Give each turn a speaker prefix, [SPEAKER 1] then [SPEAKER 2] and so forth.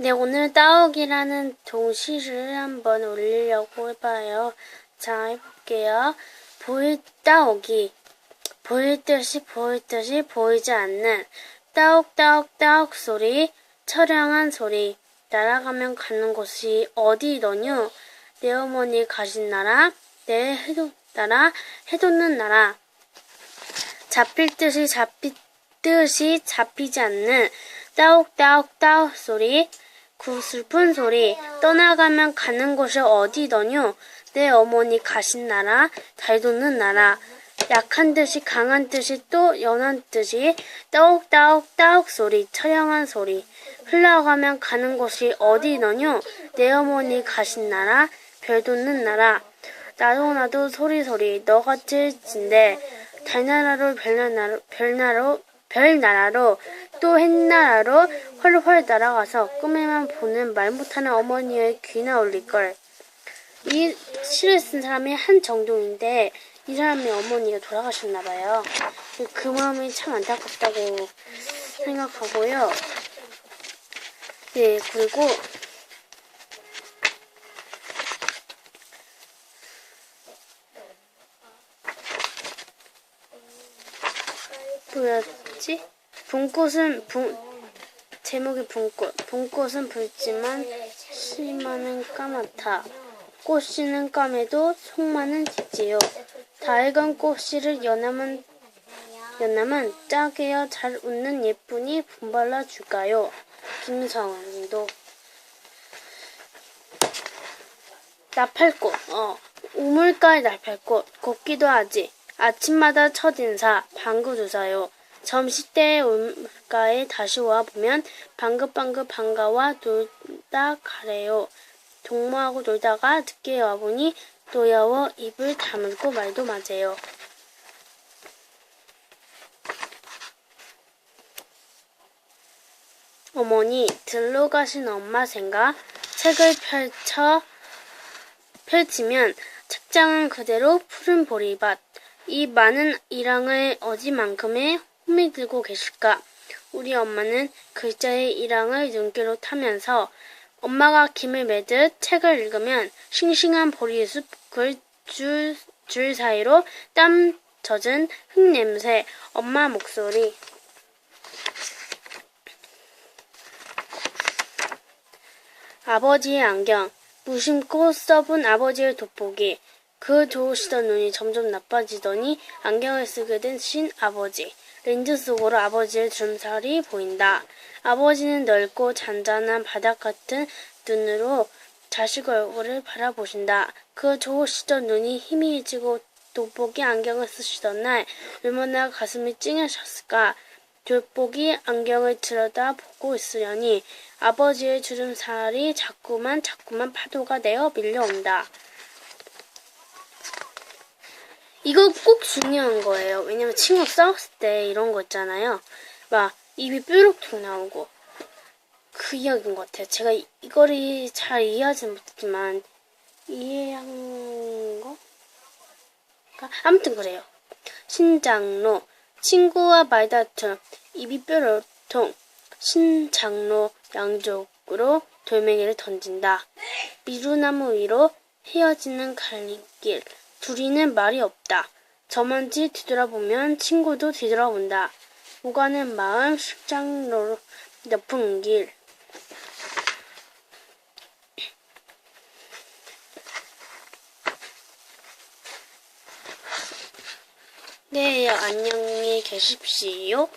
[SPEAKER 1] 네, 오늘 따오기라는 동시를 한번 올리려고 해봐요. 자, 해볼게요. 보일 따오기. 보일 듯이 보일 듯이 보이지 않는 따옥따옥따옥 소리, 처량한 소리. 날아가면 가는 곳이 어디더뇨? 내 어머니 가신 나라, 내 해도 나라, 해돋는 나라. 잡힐 듯이 잡힐 듯이 잡히지 않는 따옥따옥따옥 소리, 구 슬픈 소리, 떠나가면 가는 곳이 어디더뇨? 내 어머니 가신 나라, 달 돋는 나라. 약한 듯이 강한 듯이 또 연한 듯이 따옥따옥 따옥 소리, 처량한 소리. 흘러가면 가는 곳이 어디더뇨? 내 어머니 가신 나라, 별 돋는 나라. 나도 나도 소리 소리, 너같이 진대. 달나라로 별나라로 별나라로 별나라로 또 햇나라로 훨훨 날아가서 꿈에만 보는 말 못하는 어머니의 귀나 올릴걸. 이 시를 쓴 사람이 한정동인데 이 사람의 어머니가 돌아가셨나 봐요. 그 마음이 참 안타깝다고 생각하고요. 네, 그리고 뭐였지? 봄꽃은 봄 제목이 봄꽃. 봄꽃은 붉지만 씨만은 까맣다. 꽃씨는 까매도 속만은 짙지요. 다 익은 꽃씨를 연하면 연하면 짜게여 잘 웃는 예쁜이 분발라 줄까요? 김성원도 나팔꽃, 어, 우물가의 나팔꽃, 곱기도 하지. 아침마다 첫 인사, 방구두사요. 점심때에 우물가에 다시 와 보면 방긋방긋 반가워 놀다 가래요. 동무하고 놀다가 늦게 와 보니 노여워 입을 다물고 말도 맞아요. 어머니, 들로 가신 엄마 생각, 책을 펼쳐 펼치면 책장은 그대로 푸른 보리밭. 이 많은 일항을 어디만큼의 홈이 들고 계실까? 우리 엄마는 글자의 일항을 눈길로 타면서 엄마가 김을 매듯 책을 읽으면 싱싱한 보리숲을 줄, 줄 사이로 땀 젖은 흙냄새, 엄마 목소리. 아버지의 안경, 무심코 써본 아버지의 돋보기. 그 좋으시던 눈이 점점 나빠지더니 안경을 쓰게 된 신 아버지. 렌즈 속으로 아버지의 주름살이 보인다. 아버지는 넓고 잔잔한 바닥 같은 눈으로 자식 얼굴을 바라보신다. 그 좋으시던 눈이 희미해지고 돋보기 안경을 쓰시던 날 얼마나 가슴이 찡하셨을까. 돋보기 안경을 들여다보고 있으려니 아버지의 주름살이 자꾸만 자꾸만 파도가 되어 밀려온다. 이거 꼭 중요한 거예요. 왜냐면 친구 싸웠을 때 이런 거 있잖아요. 막 입이 뾰룩툭 나오고 그 이야기인 것 같아요. 제가 이- 이거를 잘 이해하지는 못했지만 이해한 거? 아무튼 그래요. 신장로 친구와 말다툼 입이 뾰루통 신장로 양쪽으로 돌멩이를 던진다. 미루나무 위로 헤어지는 갈림길 둘이는 말이 없다. 저먼지 뒤돌아보면 친구도 뒤돌아본다. 오가는 마음 십장로 높은 길 네, 안녕히 계십시오.